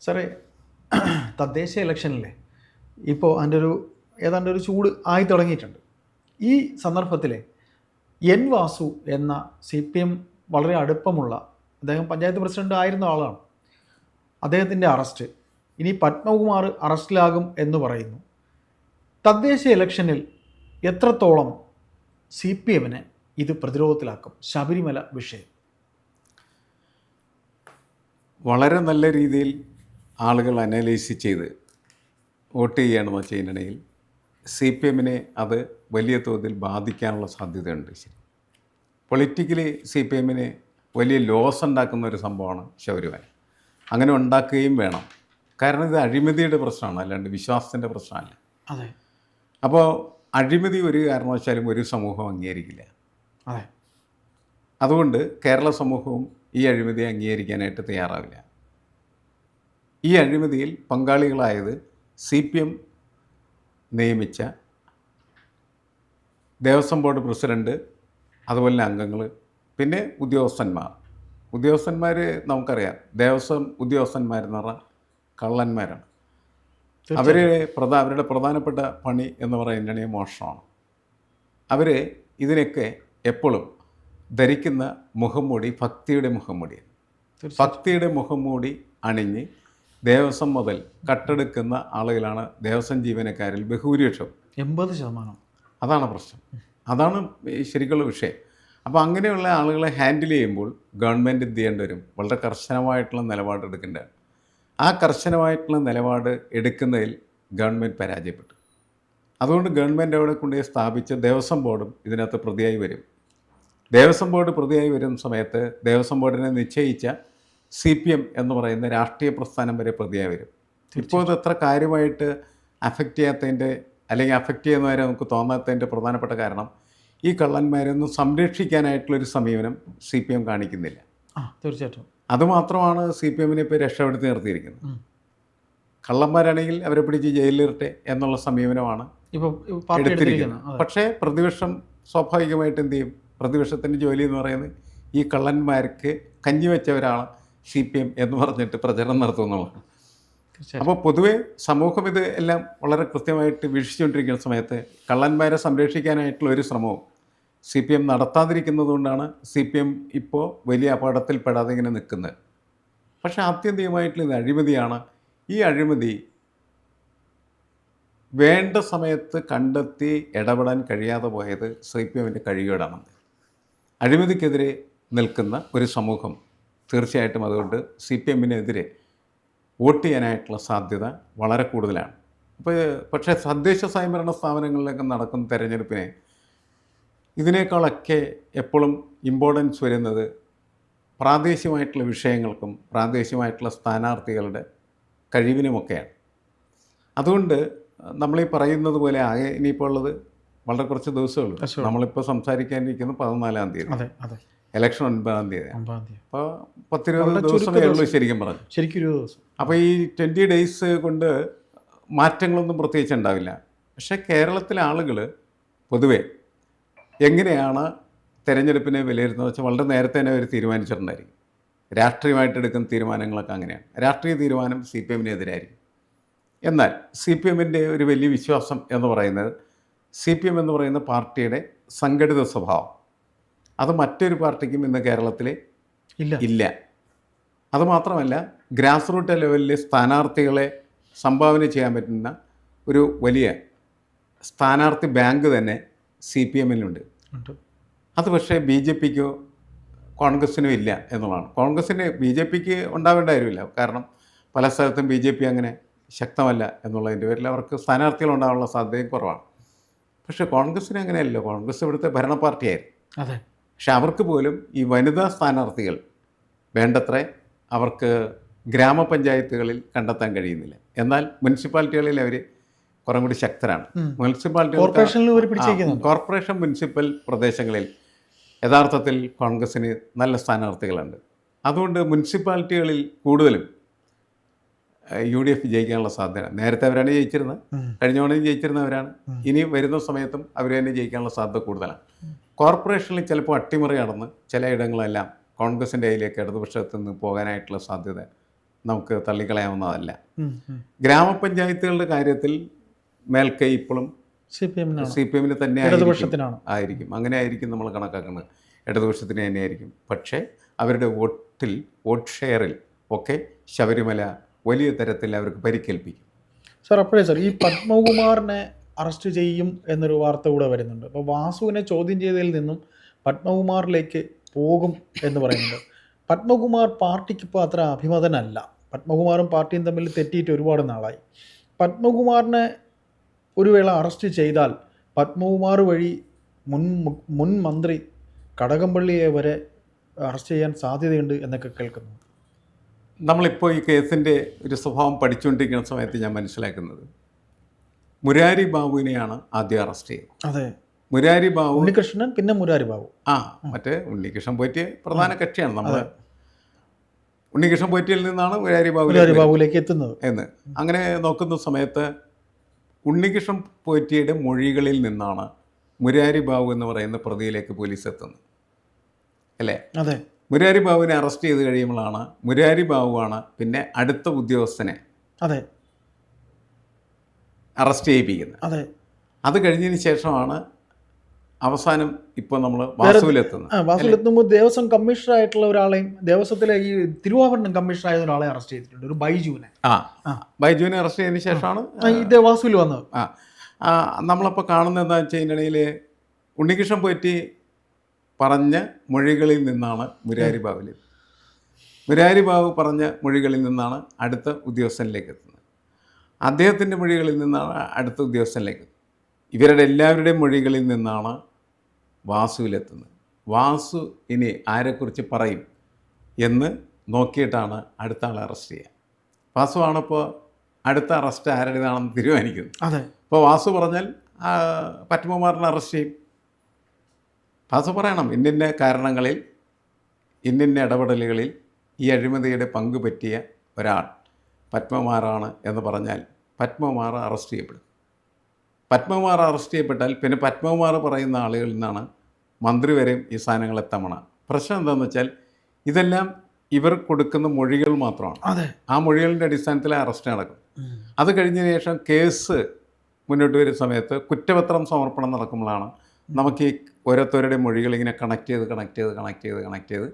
സാറേ തദ്ദേശ ഇലക്ഷനിലെ ഇപ്പോൾ അതിന്റെ ഒരു ഏതാണ്ട് ഒരു ചൂട് ആയി തുടങ്ങിയിട്ടുണ്ട്. ഈ സന്ദർഭത്തിൽ എൻ വാസു എന്ന സി പി എം വളരെ അടുപ്പമുള്ള അദ്ദേഹം പഞ്ചായത്ത് പ്രസിഡന്റ് ആയിരുന്ന ആളാണ്. അദ്ദേഹത്തിന്റെ അറസ്റ്റ് ഇനി പത്മകുമാർ അറസ്റ്റിലാകും എന്ന് പറയുന്നു. തദ്ദേശ ഇലക്ഷനിൽ എത്രത്തോളം സി പി എമ്മിനെ ഇത് പ്രതിരോധത്തിലാക്കും? ശബരിമല വിഷയം. വളരെ നല്ല രീതിയിൽ ആളുകൾ അനലൈസ് ചെയ്ത് വോട്ട് ചെയ്യണം ചെയ്യുന്നുണ്ടെങ്കിൽ സി പി എമ്മിനെ അത് വലിയ തോതിൽ ബാധിക്കാനുള്ള സാധ്യതയുണ്ട്. ശരി. പൊളിറ്റിക്കലി സി പി എമ്മിന് വലിയ ലോസ് ഉണ്ടാക്കുന്ന ഒരു സംഭവമാണ് ശബരിമല. അങ്ങനെ ഉണ്ടാക്കുകയും വേണം. കാരണം ഇത് അഴിമതിയുടെ പ്രശ്നമാണ് അല്ലാണ്ട് വിശ്വാസത്തിന്റെ പ്രശ്നമല്ല. അതെ. അപ്പോൾ അഴിമതി ഒരു കാരണവശാലും ഒരു സമൂഹം അംഗീകരിക്കില്ല. അതെ. അതുകൊണ്ട് കേരള സമൂഹവും ഈ അഴിമതിയെ അംഗീകരിക്കാനായിട്ട് തയ്യാറാവില്ല. ഈ അഴിമതിയിൽ പങ്കാളികളായത് സി പി എം നിയമിച്ച ദേവസ്വം ബോർഡ് പ്രസിഡന്റ് അതുപോലെ തന്നെ അംഗങ്ങൾ പിന്നെ ഉദ്യോഗസ്ഥന്മാർ. ഉദ്യോഗസ്ഥന്മാർ നമുക്കറിയാം ദേവസ്വം ഉദ്യോഗസ്ഥന്മാരെന്ന് പറഞ്ഞാൽ കള്ളന്മാരാണ്. അവരെ പ്രധാ അവരുടെ പ്രധാനപ്പെട്ട പണി എന്ന് പറയുന്നത് മോഷണമാണ്. അവർ ഇതിനൊക്കെ എപ്പോഴും ധരിക്കുന്ന മുഖംമൂടി ഭക്തിയുടെ മുഖംമൂടിയാണ്. ഭക്തിയുടെ മുഖംമൂടി അണിഞ്ഞ് ദേവസ്വം മുതൽ കട്ടെടുക്കുന്ന ആളുകളാണ് ദേവസ്വം ജീവനക്കാരിൽ ബഹുഭൂരിപക്ഷം. എൺപത് ശതമാനം. അതാണ് പ്രശ്നം. അതാണ് ശരിക്കുള്ള വിഷയം. അപ്പോൾ അങ്ങനെയുള്ള ആളുകളെ ഹാൻഡിൽ ചെയ്യുമ്പോൾ ഗവൺമെന്റ് എന്ത് ചെയ്യേണ്ടി വരും? വളരെ കർശനമായിട്ടുള്ള നിലപാട് എടുക്കേണ്ടതാണ്. ആ കർശനമായിട്ടുള്ള നിലപാട് എടുക്കുന്നതിൽ ഗവൺമെന്റ് പരാജയപ്പെട്ടു. അതുകൊണ്ട് ഗവൺമെന്റ് അവിടെ കൊണ്ടുപോയി സ്ഥാപിച്ച ദേവസ്വം ബോർഡും ഇതിനകത്ത് പ്രതിയായി വരും. ദേവസ്വം ബോർഡ് പ്രതിയായി വരുന്ന സമയത്ത് ദേവസ്വം ബോർഡിനെ നിശ്ചയിച്ച സി പി എം എന്ന് പറയുന്ന രാഷ്ട്രീയ പ്രസ്ഥാനം വരെ പ്രതിയായി വരും. ഇപ്പോൾ ഇത് അത്ര കാര്യമായിട്ട് അഫക്റ്റ് ചെയ്യാത്തതിന്റെ അല്ലെങ്കിൽ അഫക്റ്റ് ചെയ്യുന്നവരെ നമുക്ക് തോന്നാത്തതിന്റെ പ്രധാനപ്പെട്ട കാരണം ഈ കള്ളന്മാരൊന്നും സംരക്ഷിക്കാനായിട്ടുള്ളൊരു സമീപനം സി പി എം കാണിക്കുന്നില്ല. ആ തീർച്ചയായിട്ടും. അതുമാത്രമാണ് സി പി എമ്മിനെ ഇപ്പോൾ രക്ഷപ്പെടുത്തി നിർത്തിയിരിക്കുന്നത്. കള്ളന്മാരാണെങ്കിൽ അവരെ പിടിച്ച് ജയിലിലിരട്ടെ എന്നുള്ള സമീപനമാണ് എടുത്തിരിക്കുന്നത്. പക്ഷേ പ്രതിപക്ഷം സ്വാഭാവികമായിട്ട് എന്ത് ചെയ്യും? പ്രതിപക്ഷത്തിന്റെ ജോലി എന്ന് പറയുന്നത് ഈ കള്ളന്മാർക്ക് കഞ്ഞി വെച്ച ഒരാൾ സി പി എം എന്ന് പറഞ്ഞിട്ട് പ്രചരണം നടത്തുന്നുള്ളതാണ് അപ്പോൾ പൊതുവേ സമൂഹം ഇത് എല്ലാം വളരെ കൃത്യമായിട്ട് വീക്ഷിച്ചുകൊണ്ടിരിക്കുന്ന സമയത്ത് കള്ളന്മാരെ സംരക്ഷിക്കാനായിട്ടുള്ള ഒരു ശ്രമവും സി പി എം നടത്താതിരിക്കുന്നത് കൊണ്ടാണ് സി പി എം ഇപ്പോൾ വലിയ അപകടത്തിൽ പെടാതെ ഇങ്ങനെ നിൽക്കുന്നത്. പക്ഷേ ആത്യന്തികമായിട്ടുള്ള ഇത് അഴിമതിയാണ്. ഈ അഴിമതി വേണ്ട സമയത്ത് കണ്ടെത്തി ഇടപെടാൻ കഴിയാതെ പോയത് സി പി എമ്മിന്റെ കഴിയുകേടാണ് അഴിമതിക്കെതിരെ നിൽക്കുന്ന ഒരു സമൂഹം തീർച്ചയായിട്ടും അതുകൊണ്ട് സി പി എമ്മിനെതിരെ വോട്ട് ചെയ്യാനായിട്ടുള്ള സാധ്യത വളരെ കൂടുതലാണ്. അപ്പോൾ പക്ഷേ തദ്ദേശ സ്വയംഭരണ സ്ഥാപനങ്ങളിലൊക്കെ നടക്കുന്ന തെരഞ്ഞെടുപ്പിനെ ഇതിനേക്കാളൊക്കെ എപ്പോഴും ഇമ്പോർട്ടൻസ് വരുന്നത് പ്രാദേശികമായിട്ടുള്ള വിഷയങ്ങൾക്കും പ്രാദേശികമായിട്ടുള്ള സ്ഥാനാർത്ഥികളുടെ കഴിവിനുമൊക്കെയാണ്. അതുകൊണ്ട് നമ്മളീ പറയുന്നത് പോലെ ആകെ ഇനിയിപ്പോൾ ഉള്ളത് വളരെ കുറച്ച് ദിവസമേ ഉള്ളൂ. നമ്മളിപ്പോൾ സംസാരിക്കാനിരിക്കുന്നത് പതിനാലാം തീയതി. ഇലക്ഷൻ ഒൻപതാം തീയതി. ഒമ്പതാം തീയതി. അപ്പോൾ പത്തിരുപത് ദിവസമേ ഉള്ളൂ ശരിക്കും പറഞ്ഞു ശരിക്കും ഇരുപത് ദിവസം. അപ്പോൾ ഈ ട്വന്റി ഡേയ്സ് കൊണ്ട് മാറ്റങ്ങളൊന്നും പ്രത്യേകിച്ച് ഉണ്ടാവില്ല. പക്ഷേ കേരളത്തിലെ ആളുകൾ പൊതുവെ എങ്ങനെയാണ് തിരഞ്ഞെടുപ്പിനെ വിലയിരുത്തുന്നത് വെച്ചാൽ വളരെ നേരത്തെ തന്നെ അവർ തീരുമാനിച്ചിട്ടുണ്ടായിരിക്കും. രാഷ്ട്രീയമായിട്ട് എടുക്കുന്ന തീരുമാനങ്ങളൊക്കെ അങ്ങനെയാണ്. രാഷ്ട്രീയ തീരുമാനം സി പി എമ്മിനെതിരായിരിക്കും. എന്നാൽ സി പി എമ്മിന്റെ ഒരു വലിയ വിശ്വാസം എന്ന് പറയുന്നത് സി പി എം എന്ന് പറയുന്ന പാർട്ടിയുടെ സംഘടിത സ്വഭാവം. അത് മറ്റൊരു പാർട്ടിക്കും ഇന്ന് കേരളത്തിൽ ഇല്ല. ഇല്ല. അതുമാത്രമല്ല ഗ്രാസ് റൂട്ട് ലെവലിൽ സ്ഥാനാർത്ഥികളെ സംഭാവന ചെയ്യാൻ പറ്റുന്ന ഒരു വലിയ സ്ഥാനാർത്ഥി ബാങ്ക് തന്നെ സി പി എമ്മിലുണ്ട്. അത് പക്ഷേ ബി ജെ പിക്കോ കോൺഗ്രസ്സിനും ഇല്ല എന്നുള്ളതാണ്. കോൺഗ്രസ്സിന് ബി ജെ പിക്ക് ഉണ്ടാവേണ്ട കാര്യമില്ല. കാരണം പല സ്ഥലത്തും ബി ജെ പി അങ്ങനെ ശക്തമല്ല എന്നുള്ളതിന്റെ പേരിൽ അവർക്ക് സ്ഥാനാർത്ഥികൾ ഉണ്ടാകാനുള്ള സാധ്യതയും കുറവാണ്. പക്ഷേ കോൺഗ്രസ്സിന് അങ്ങനെയല്ല കോൺഗ്രസ് ഇവിടുത്തെ ഭരണ പാർട്ടിയായിരുന്നു. അതെ. പക്ഷെ അവർക്ക് പോലും ഈ വനിതാ സ്ഥാനാർത്ഥികൾ വേണ്ടത്ര അവർക്ക് ഗ്രാമപഞ്ചായത്തുകളിൽ കണ്ടെത്താൻ കഴിയുന്നില്ല. എന്നാൽ മുനിസിപ്പാലിറ്റികളിൽ അവർ കുറേ കൂടി ശക്തരാണ്. മുനിസിപ്പാലിറ്റി കോർപ്പറേഷൻ മുനിസിപ്പൽ പ്രദേശങ്ങളിൽ യഥാർത്ഥത്തിൽ കോൺഗ്രസ്സിന് നല്ല സ്ഥാനാർത്ഥികളുണ്ട്. അതുകൊണ്ട് മുനിസിപ്പാലിറ്റികളിൽ കൂടുതലും യു ഡി എഫ് ജയിക്കാനുള്ള സാധ്യത. നേരത്തെ അവരാണ് ജയിച്ചിരുന്നത്. കഴിഞ്ഞ തവണയും ജയിച്ചിരുന്നവരാണ്. ഇനി വരുന്ന സമയത്തും അവർ തന്നെ ജയിക്കാനുള്ള സാധ്യത കൂടുതലാണ്. കോർപ്പറേഷനിൽ ചിലപ്പോൾ അട്ടിമറി നടന്ന് ചിലയിടങ്ങളെല്ലാം കോൺഗ്രസിന്റെ കയ്യിലേക്ക് ഇടതുപക്ഷത്ത് നിന്ന് പോകാനായിട്ടുള്ള സാധ്യത നമുക്ക് തള്ളിക്കളയാവുന്നതല്ല. ഗ്രാമപഞ്ചായത്തുകളുടെ കാര്യത്തിൽ മേൽക്കൈ ഇപ്പോഴും സി പി എമ്മിന് സി പി എമ്മിന് തന്നെ. ഇടതുപക്ഷത്തിനാണ്. ആയിരിക്കും. അങ്ങനെ ആയിരിക്കും നമ്മൾ കണക്കാക്കുന്നത്. ഇടതുപക്ഷത്തിന് തന്നെയായിരിക്കും. പക്ഷേ അവരുടെ വോട്ടിൽ വോട്ട് ഷെയറിൽ ഒക്കെ ശബരിമല വലിയ തരത്തിൽ അവർക്ക് പരിക്കേൽപ്പിക്കും. സാർ അപ്പോഴേ സാർ ഈ പത്മകുമാറിനെ അറസ്റ്റ് ചെയ്യും എന്നൊരു വാർത്ത കൂടെ വരുന്നുണ്ട്. അപ്പോൾ വാസുവിനെ ചോദ്യം ചെയ്തതിൽ നിന്നും പത്മകുമാറിലേക്ക് പോകും എന്ന് പറയുന്നുണ്ട്. പത്മകുമാർ പാർട്ടിക്ക് ഇപ്പോൾ അത്ര അഭിമതനല്ല. പത്മകുമാറും പാർട്ടിയും തമ്മിൽ തെറ്റിയിട്ട് ഒരുപാട് നാളായി. പത്മകുമാറിനെ ഒരു വേള അറസ്റ്റ് ചെയ്താൽ പത്മകുമാർ വഴി മുൻ മുൻ മന്ത്രി കടകംപള്ളിയെ വരെ അറസ്റ്റ് ചെയ്യാൻ സാധ്യതയുണ്ട് എന്നൊക്കെ കേൾക്കുന്നു. നമ്മളിപ്പോൾ ഈ കേസിന്റെ ഒരു സ്വഭാവം പഠിച്ചുകൊണ്ടിരിക്കുന്ന സമയത്ത് ഞാൻ മനസ്സിലാക്കുന്നത് മുരാരി ബാബുവിനെയാണ് ആദ്യം അറസ്റ്റ് ചെയ്തത് അതെ. മുരാരി ബാബു ഉണ്ണികൃഷ്ണൻ പിന്നെ മുരാരി ബാബു. ആ മറ്റേ ഉണ്ണികൃഷ്ണൻ പോറ്റി പ്രധാന കക്ഷിയാണ് നമ്മൾ ഉണ്ണികൃഷ്ണൻ പോറ്റിയിൽ നിന്നാണ് മുരാരി ബാബു മുരാരി ബാബുവിലേക്ക് എത്തുന്നത്. എന്ന്. അങ്ങനെ നോക്കുന്ന സമയത്ത് ഉണ്ണികൃഷ്ണൻ പോറ്റിയുടെ മൊഴികളിൽ നിന്നാണ് മുരാരി ബാബു എന്ന് പറയുന്ന പ്രതിയിലേക്ക് പോലീസ് എത്തുന്നത്. അല്ലേ? അതെ. മുരാരി ബാബുവിനെ അറസ്റ്റ് ചെയ്ത് കഴിയുമ്പോഴാണ് മുരാരി ബാബുവാണ് പിന്നെ അടുത്ത ഉദ്യോഗസ്ഥനെ അതെ. അറസ്റ്റ് ചെയ്യിപ്പിക്കുന്നത്. അതെ. അത് കഴിഞ്ഞതിന് ശേഷമാണ് അവസാനം ഇപ്പോൾ നമ്മൾ വാസുവിലെത്തുന്നത് വാസുവിലെത്തുമ്പോൾ ദേവസ്വം കമ്മീഷണറായിട്ടുള്ള ഒരാളെയും ദേവസ്വത്തിലെ ഈ തിരുവാഭരണം കമ്മീഷണർ ആയ ഒരാളെ അറസ്റ്റ് ചെയ്തിട്ടുണ്ട് ഒരു ബൈജുവിനെ. ആ. ബൈജുവിനെ അറസ്റ്റ് ചെയ്തതിന് ശേഷമാണ് വാസുവിൽ വന്നത്. ആ ആ, നമ്മളപ്പോൾ കാണുന്നത് എന്താ വെച്ച് കഴിഞ്ഞിട്ടുണ്ടെങ്കിൽ ഉണ്ണികൃഷ്ണൻ പോറ്റി പറഞ്ഞ മൊഴികളിൽ നിന്നാണ് മുരാരി ബാബുലി മുരാരി ബാബു പറഞ്ഞ മൊഴികളിൽ നിന്നാണ് അടുത്ത ഉദ്യോഗസ്ഥനിലേക്ക് എത്തുന്നത്. അദ്ദേഹത്തിന്റെ മൊഴികളിൽ നിന്നാണ് അടുത്ത ഉദ്യോഗസ്ഥനിലേക്ക്. ഇവരുടെ എല്ലാവരുടെയും മൊഴികളിൽ നിന്നാണ് വാസുവിലെത്തുന്നത്. വാസു ഇനി ആരെക്കുറിച്ച് പറയും എന്ന് നോക്കിയിട്ടാണ് അടുത്ത ആളെ അറസ്റ്റ് ചെയ്യുക. വാസുവാണിപ്പോൾ അടുത്ത അറസ്റ്റ് ആരുടേതാണെന്ന് തീരുമാനിക്കുന്നത് അതെ. ഇപ്പോൾ വാസു പറഞ്ഞാൽ ആ, അറസ്റ്റ് ചെയ്യും. വാസു പറയണം ഇന്നിന്റെ കാരണങ്ങളിൽ ഇന്നിന്റെ ഇടപെടലുകളിൽ ഈ അഴിമതിയുടെ പങ്ക് പറ്റിയ ഒരാൾ. പത്മകുമാറാണ് എന്ന് പറഞ്ഞാൽ പത്മമാർ അറസ്റ്റ് ചെയ്യപ്പെടും. പത്മമാർ അറസ്റ്റ് ചെയ്യപ്പെട്ടാൽ പിന്നെ പത്മമാർ പറയുന്ന ആളുകളിൽ നിന്നാണ് മന്ത്രി വരെയും ഈ സാധനങ്ങൾ എത്തമണ പ്രശ്നം എന്താണെന്ന് വെച്ചാൽ ഇതെല്ലാം ഇവർ കൊടുക്കുന്ന മൊഴികൾ മാത്രമാണ്. അതെ. ആ മൊഴികളുടെ അടിസ്ഥാനത്തിൽ അറസ്റ്റ് നടക്കും. അത് കഴിഞ്ഞതിന് ശേഷം കേസ് മുന്നോട്ട് വരുന്ന സമയത്ത് കുറ്റപത്രം സമർപ്പണം നടക്കുമ്പോഴാണ് നമുക്ക് ഈ ഓരോരുത്തരുടെ മൊഴികൾ ഇങ്ങനെ കണക്ട് ചെയ്ത് കണക്ട് ചെയ്ത് കണക്ട് ചെയ്ത് കണക്ട് ചെയ്ത്.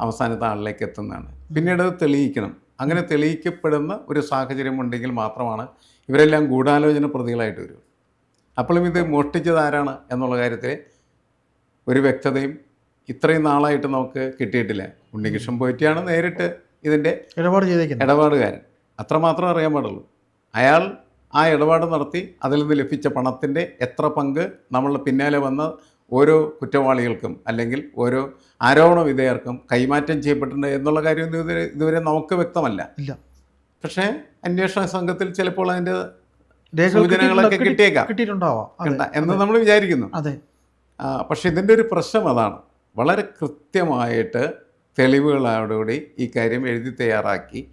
അവസാനത്തെ ആളിലേക്ക് എത്തുന്നതാണ്. പിന്നീട് അത് തെളിയിക്കണം. അങ്ങനെ തെളിയിക്കപ്പെടുന്ന ഒരു സാഹചര്യം ഉണ്ടെങ്കിൽ മാത്രമാണ് ഇവരെല്ലാം ഗൂഢാലോചന പ്രതികളായിട്ട് വരും അപ്പോഴും ഇത് മോഷ്ടിച്ചത് ആരാണ് എന്നുള്ള കാര്യത്തിൽ ഒരു വ്യക്തതയും ഇത്രയും നാളായിട്ട് നമുക്ക് കിട്ടിയിട്ടില്ല. ഉണ്ണികൃഷ്ണൻ പോയിട്ടാണ് നേരിട്ട് ഇതിന്റെ ഇടപാട് ചെയ്തേക്കുന്നത്. ഇടപാടുകാരൻ. അത്രമാത്രം അറിയാൻ പാടുള്ളൂ. അയാൾ ആ ഇടപാട് നടത്തി അതിൽ നിന്ന് ലഭിച്ച പണത്തിന്റെ എത്ര പങ്ക് നമ്മളുടെ പിന്നാലെ വന്ന ഓരോ കുറ്റവാളികൾക്കും അല്ലെങ്കിൽ ഓരോ ആരോപണ വിധേയർക്കും കൈമാറ്റം ചെയ്യപ്പെട്ടിട്ടുണ്ട് എന്നുള്ള കാര്യം ഇതുവരെ ഇതുവരെ നമുക്ക് വ്യക്തമല്ല. ഇല്ല. പക്ഷേ അന്വേഷണ സംഘത്തിൽ ചിലപ്പോൾ അതിന്റെ സൂചനകളൊക്കെ കിട്ടി- കിട്ടിയേക്കാം. എന്ന് നമ്മൾ വിചാരിക്കുന്നു. അതെ. പക്ഷെ ഇതിന്റെ ഒരു പ്രശ്നം അതാണ്. വളരെ കൃത്യമായിട്ട് തെളിവുകളോടുകൂടി ഈ കാര്യം എഴുതി തയ്യാറാക്കി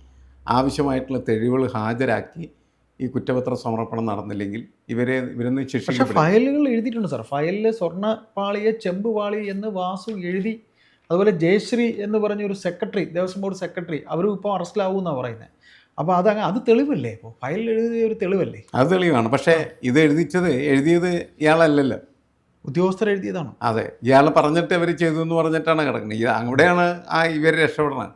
ആവശ്യമായിട്ടുള്ള തെളിവുകൾ ഹാജരാക്കി ഈ കുറ്റപത്ര സമർപ്പണം നടന്നില്ലെങ്കിൽ ഇവരെ ഇവരൊന്നും ശിക്ഷിക്കപ്പെടും. ഫയലുകൾ എഴുതിയിട്ടുണ്ട് സാർ. ഫയലിൽ സ്വർണപാളിയെ ചെമ്പുപാളി എന്ന് വാസു എഴുതി അതുപോലെ ജയശ്രീ എന്ന് പറഞ്ഞ ഒരു സെക്രട്ടറി ദേവസ്വം ബോർഡ് സെക്രട്ടറി അവരും ഇപ്പോൾ അറസ്റ്റിലാവും എന്നാണ് പറയുന്നത് അപ്പോൾ അത് അത് തെളിവല്ലേ ഇപ്പോൾ ഫയലിൽ എഴുതിയ ഒരു തെളിവല്ലേ? അത് തെളിവാണ്. പക്ഷേ ഇത് എഴുതിച്ചത് എഴുതിയത് ഇയാളല്ലല്ലോ. ഉദ്യോഗസ്ഥർ എഴുതിയതാണ്. അതെ. ഇയാൾ പറഞ്ഞിട്ട് അവർ ചെയ്തു എന്ന് പറഞ്ഞിട്ടാണ് കിടക്കുന്നത് ഇത് അവിടെയാണ് ആ ഇവർ രക്ഷപ്പെടുന്നത്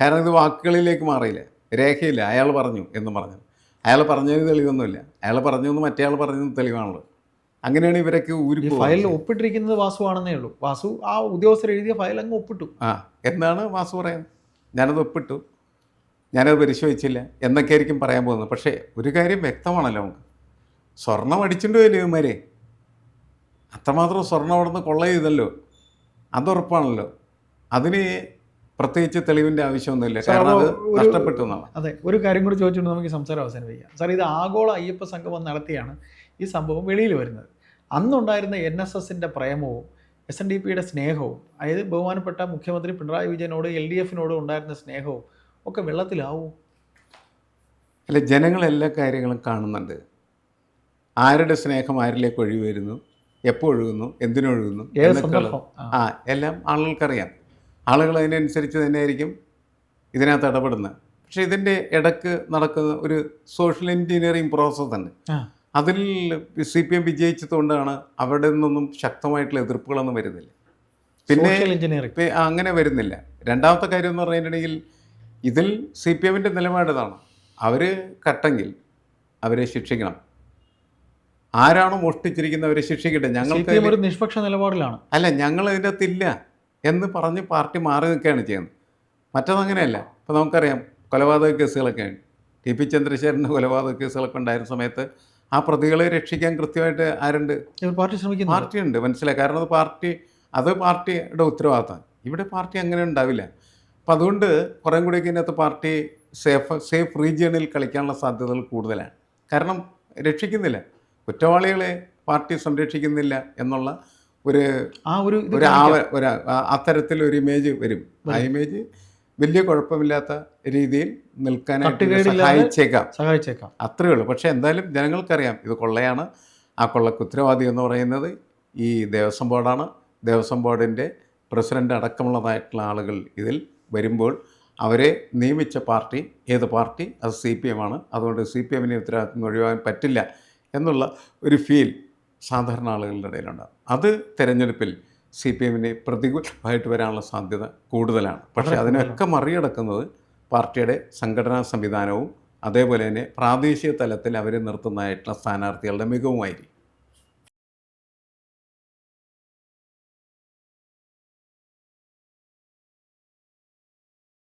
കാരണം ഇത് വാക്കുകളിലേക്ക് മാറിയില്ല? രേഖയില്ല? അയാൾ പറഞ്ഞു എന്ന് പറഞ്ഞു. അയാൾ പറഞ്ഞതിന് തെളിവൊന്നുമില്ല. അയാൾ പറഞ്ഞു എന്ന് മറ്റേ ആൾ പറഞ്ഞത് തെളിവാണല്ലോ അങ്ങനെയാണ് ഇവരൊക്കെ ഊരി ഫയലിൽ ഒപ്പിട്ടിരിക്കുന്നത് വാസു ആണെന്നേ ഉള്ളൂ. വാസു ആ ഉദ്യോഗസ്ഥർ എഴുതിയ ഫയൽ അങ്ങ് ഒപ്പിട്ടു. ആ എന്താണ് വാസു പറയുന്നത്? ഞാനത് ഒപ്പിട്ടു. ഞാനത് പരിശോധിച്ചില്ല. എന്നൊക്കെ ആയിരിക്കും പറയാൻ പോകുന്നത്. പക്ഷേ ഒരു കാര്യം വ്യക്തമാണല്ലോ നമുക്ക്. സ്വർണം അടിച്ചിട്ട് വരും ഇവന്മാരെ? അത്രമാത്രം സ്വർണം അവിടെ നിന്ന് കൊള്ള ചെയ്തല്ലോ. അതുറപ്പാണല്ലോ അതിന് പ്രത്യേകിച്ച് തെളിവിന്റെ ആവശ്യമൊന്നുമില്ല. കാരണം അത് നഷ്ടപ്പെട്ടു അതെ ഒരു കാര്യം കൂടി ചോദിച്ചുകൊണ്ട് നമുക്ക് സംസാരം അവസാനിപ്പിക്കാം. സാർ ഇത് ആഗോള അയ്യപ്പ സംഗമം നടത്തിയാണ് ഈ സംഭവം വെളിയിൽ വരുന്നത്. അന്നുണ്ടായിരുന്ന എൻ എസ് എസിന്റെ പ്രേമവും എസ് എൻ ഡി പിയുടെ സ്നേഹവും അതായത് ബഹുമാനപ്പെട്ട മുഖ്യമന്ത്രി പിണറായി വിജയനോട് എൽ ഡി എഫിനോടും ഉണ്ടായിരുന്ന സ്നേഹവും ഒക്കെ വെള്ളത്തിലാവും? അല്ല ജനങ്ങൾ എല്ലാ കാര്യങ്ങളും കാണുന്നുണ്ട്. ആരുടെ സ്നേഹം ആരിലേക്ക് ഒഴിവരുന്നു എപ്പോൾ ഒഴുകുന്നു? എന്തിനൊഴുകുന്നു? ആ എല്ലാം ആളുകൾക്കറിയാം. ആളുകൾ അതിനനുസരിച്ച് തന്നെയായിരിക്കും ഇതിനകത്ത് ഇടപെടുന്നത്. പക്ഷെ ഇതിന്റെ ഇടയ്ക്ക് നടക്കുന്ന ഒരു സോഷ്യൽ എൻജിനീയറിങ് പ്രോസസ്സ് തന്നെ അതിൽ സി പി എം വിജയിച്ചതുകൊണ്ടാണ് അവിടെ നിന്നൊന്നും ശക്തമായിട്ടുള്ള എതിർപ്പുകളൊന്നും വരുന്നില്ല. പിന്നെ എഞ്ചിനീയറിംഗ് അങ്ങനെ വരുന്നില്ല. രണ്ടാമത്തെ കാര്യം എന്ന് പറഞ്ഞിട്ടുണ്ടെങ്കിൽ ഇതിൽ സി പി എമ്മിന്റെ നിലപാടതാണ് അവർ കട്ടെങ്കിൽ അവരെ ശിക്ഷിക്കണം. ആരാണോ മോഷ്ടിച്ചിരിക്കുന്നത് അവരെ ശിക്ഷിക്കട്ടെ. ഞങ്ങൾക്ക് ഒരു നിഷ്പക്ഷ നിലപാടിലാണ്. അല്ല ഞങ്ങൾ അതിന്റെ അകത്തില്ല എന്ന് പറഞ്ഞ് പാർട്ടി മാറി നിൽക്കുകയാണ് ചെയ്യുന്നത്. മറ്റതങ്ങനെയല്ല ഇപ്പോൾ നമുക്കറിയാം കൊലപാതക കേസുകളൊക്കെ ടി പി ചന്ദ്രശേഖരന്റെ കൊലപാതക കേസുകളൊക്കെ ഉണ്ടായിരുന്ന സമയത്ത് ആ പ്രതികളെ രക്ഷിക്കാൻ കൃത്യമായിട്ട് ആരുണ്ട്? പാർട്ടി ശ്രമിക്കുന്നു. പാർട്ടിയുണ്ട് മനസ്സിലായി. കാരണം അത് പാർട്ടി അത് പാർട്ടിയുടെ ഉത്തരവാദിത്തം ഇവിടെ പാർട്ടി അങ്ങനെ ഉണ്ടാവില്ല. അപ്പം അതുകൊണ്ട് കുറേ കൂടിയൊക്കെ ഇതിനകത്ത് പാർട്ടി സേഫ് സേഫ് റീജിയണിൽ കളിക്കാനുള്ള സാധ്യതകൾ കൂടുതലാണ്. കാരണം രക്ഷിക്കുന്നില്ല. കുറ്റവാളികളെ പാർട്ടി സംരക്ഷിക്കുന്നില്ല എന്നുള്ള ഒരു ആ ഒരു ഒരു അത്തരത്തിൽ ഒരു ഇമേജ് വരും. ആ ഇമേജ് വലിയ കുഴപ്പമില്ലാത്ത രീതിയിൽ നിൽക്കാനായിട്ട് സഹായിച്ചേക്കാം. സഹായിച്ചേക്കാം. അത്രയേ ഉള്ളൂ. പക്ഷേ എന്തായാലും ജനങ്ങൾക്കറിയാം ഇത് കൊള്ളയാണ്. ആ കൊള്ളക്ക് ഉത്തരവാദി എന്ന് പറയുന്നത് ഈ ദേവസ്വം ബോർഡാണ്. ദേവസ്വം ബോർഡിന്റെ പ്രസിഡന്റ് അടക്കമുള്ളതായിട്ടുള്ള ആളുകൾ ഇതിൽ വരുമ്പോൾ അവരെ നിയമിച്ച പാർട്ടി ഏത് പാർട്ടി? അത് സി പി എം ആണ്. അതുകൊണ്ട് സി പി എമ്മിനെ ഉത്തരവാദിത്വം ഒഴിവാക്കാൻ പറ്റില്ല എന്നുള്ള ഒരു ഫീൽ സാധാരണ ആളുകളുടെ ഇടയിലുണ്ടാകും അത് തിരഞ്ഞെടുപ്പിൽ സി പി എമ്മിനെ പ്രതികൂലമായിട്ട് വരാനുള്ള സാധ്യത കൂടുതലാണ്. പക്ഷേ അതിനൊക്കെ മറികടക്കുന്നത് പാർട്ടിയുടെ സംഘടനാ സംവിധാനവും അതേപോലെ തന്നെ പ്രാദേശിക തലത്തിൽ അവർ നിർത്തുന്നതായിട്ടുള്ള സ്ഥാനാർത്ഥികളുടെ മികവുമായിരിക്കും.